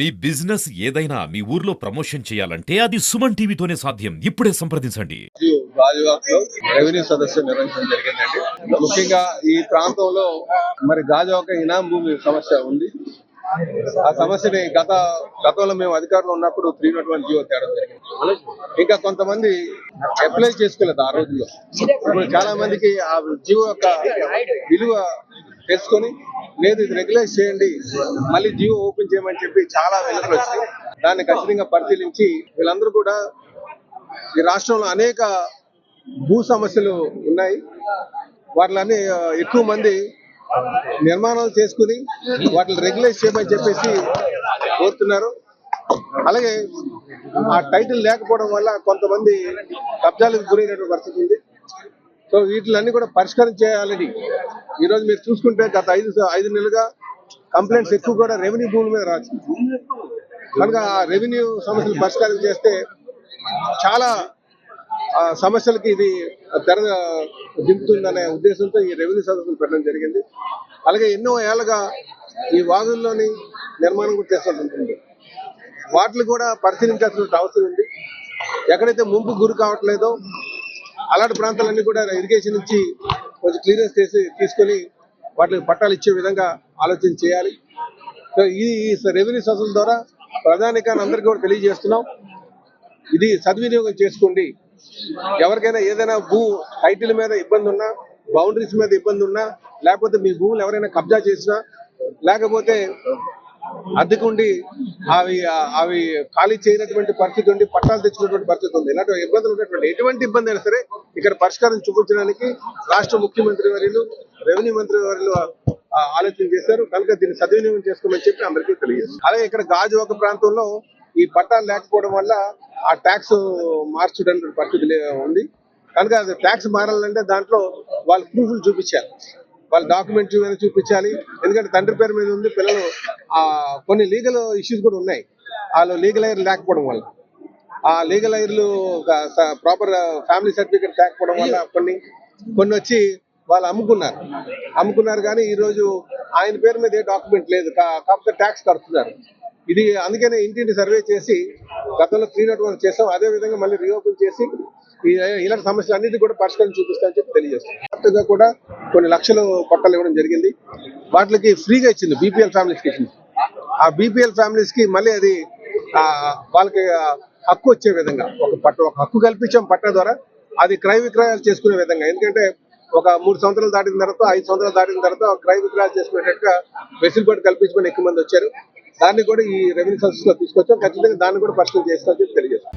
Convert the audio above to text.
మీ business ఏదైనా మీ ఊర్లో promotion చేయాలంటే అది సుమన్ టీవీతోనే సాధ్యం. ఇప్పుడే సంప్రదించండి. రెవెన్యూ సదస్సు నిర్వహించడం జరిగిందండి. ముఖ్యంగా ఈ ప్రాంతంలో మరి గాజువాక ఇనాం భూమి సమస్య ఉంది. ఆ సమస్యని గత గతంలో మేము అధికారంలో ఉన్నప్పుడు త్రీ నాట్ వన్ జీవో తేడం జరిగింది. ఇంకా కొంతమంది అప్లై చేసుకోలేదు ఆ రోజుల్లో. ఇప్పుడు చాలా మందికి ఆ జీవో యొక్క విలువ తెలుసుకొని లేదు ఇది రెగ్యులైజ్ చేయండి. మళ్ళీ జియో ఓపెన్ చేయమని చెప్పి చాలా వెలుగులు వచ్చాయి దాన్ని ఖచ్చితంగా పరిశీలించి వీళ్ళందరూ కూడా ఈ రాష్ట్రంలో అనేక భూ సమస్యలు ఉన్నాయి. వాటిలన్నీ ఎక్కువ మంది నిర్మాణాలు చేసుకుని వాటిని రెగ్యులైజ్ చేయమని చెప్పేసి కోరుతున్నారు. అలాగే ఆ టైటిల్ లేకపోవడం వల్ల కొంతమంది కబ్జాలకు గురైనటువంటి పరిస్థితి ఉంది. సో వీటిలన్నీ కూడా పరిష్కారం చేయాలని ఈరోజు మీరు చూసుకుంటే గత ఐదు ఐదు నెలలుగా కంప్లైంట్స్ ఎక్కువ కూడా రెవెన్యూ భూముల మీద రాసింది. కనుక ఆ రెవెన్యూ సమస్యలు పరిష్కారం చేస్తే చాలా ఆ, సమస్యలకి ఇది తెర దింపుతుందనే ఉద్దేశంతో ఈ రెవెన్యూ సమస్యలు పెట్టడం జరిగింది. అలాగే ఎన్నో ఏళ్ళగా ఈ వాగుల్లోని నిర్మాణం కూడా చేస్తుంటుంది వాటిని కూడా పరిశీలించాల్సిన అవసరం ఉంది. ఎక్కడైతే ముంపు గురి కావట్లేదో అలాంటి ప్రాంతాలన్నీ కూడా ఇరిగేషన్ నుంచి కొంచెం క్లియరెన్స్ చేసి తీసుకొని వాటికి పట్టాలు ఇచ్చే విధంగా ఆలోచన చేయాలి. సో ఈ రెవెన్యూ సదస్సుల ద్వారా ప్రధానికాన్ని అందరికీ కూడా తెలియజేస్తున్నాం. ఇది సద్వినియోగం చేసుకోండి. ఎవరికైనా ఏదైనా భూ టైటిల్ మీద ఇబ్బంది ఉన్నా బౌండరీస్ మీద ఇబ్బంది ఉన్నా లేకపోతే మీ భూములు ఎవరైనా కబ్జా చేసినా లేకపోతే అద్దెకుండి అవి అవి ఖాళీ చేయనటువంటి పరిస్థితి ఉండి పట్టాలు తెచ్చినటువంటి పరిస్థితి ఉంది. ఇలాంటి ఇబ్బందులు ఉన్నటువంటి ఎటువంటి ఇబ్బంది అయినా సరే ఇక్కడ పరిష్కారం చూపించడానికి రాష్ట్ర ముఖ్యమంత్రి వర్యులు రెవెన్యూ మంత్రి వర్యులు ఆలోచన చేశారు. కనుక దీన్ని సద్వినియోగం చేసుకోమని చెప్పి అందరికీ తెలియజేస్తారు అలాగే ఇక్కడ గాజు ఒక ప్రాంతంలో ఈ పట్టాలు లేకపోవడం వల్ల ఆ ట్యాక్స్ మార్చడానికి పరిస్థితి ఉంది. కనుక అది ట్యాక్స్ మారాలంటే దాంట్లో వాళ్ళు ప్రూఫ్లు చూపించారు. వాళ్ళ డాక్యుమెంట్స్ మీద చూపించాలి. ఎందుకంటే తండ్రి పేరు మీద ఉంది పిల్లలు కొన్ని లీగల్ ఇష్యూస్ కూడా ఉన్నాయి. వాళ్ళు లీగల్ ఎయిర్ లేకపోవడం వల్ల. ఆ లీగల్ ఎయిర్లు ప్రాపర్ ఫ్యామిలీ సర్టిఫికేట్ లేకపోవడం వల్ల కొన్ని కొన్ని వచ్చి వాళ్ళు అమ్ముకున్నారు. అమ్ముకున్నారు కానీ ఈరోజు ఆయన పేరు మీద ఏ డాక్యుమెంట్ లేదు. కాకపోతే ట్యాక్స్ కడుతున్నారు. ఇది అందుకనే ఇంటింటి సర్వే చేసి గతంలో త్రీ నాట్ వన్ చేసాం. అదే విధంగా మళ్ళీ రీఓపెన్ చేసి ఇలాంటి సమస్యలు అన్నిటి కూడా పరిష్కారం చూపిస్తామని చెప్పి తెలియజేస్తాం కూడా కొన్ని లక్షలు పట్టాలు ఇవ్వడం జరిగింది. వాటికి ఫ్రీగా ఇచ్చింది బీపీఎల్ ఫ్యామిలీస్కి ఇచ్చింది. ఆ బీపీఎల్ ఫ్యామిలీస్కి మళ్ళీ అది వాళ్ళకి హక్కు వచ్చే విధంగా ఒక పట్ట ఒక హక్కు కల్పించాం పట్టా ద్వారా అది క్రయ విక్రయాలు చేసుకునే విధంగా. ఎందుకంటే ఒక మూడు సంవత్సరాలు దాటిన తర్వాత ఐదు సంవత్సరాలు దాటిన తర్వాత క్రయ విక్రయాలు చేసుకునేటట్టుగా వెసులుబాటు కల్పించమని ఎక్కువ మంది వచ్చారు. దాన్ని కూడా ఈ రెవెన్యూ సర్వీస్లో తీసుకొచ్చాం. ఖచ్చితంగా దాన్ని కూడా పరిశీలన చేస్తామని చెప్పి తెలియజేస్తాం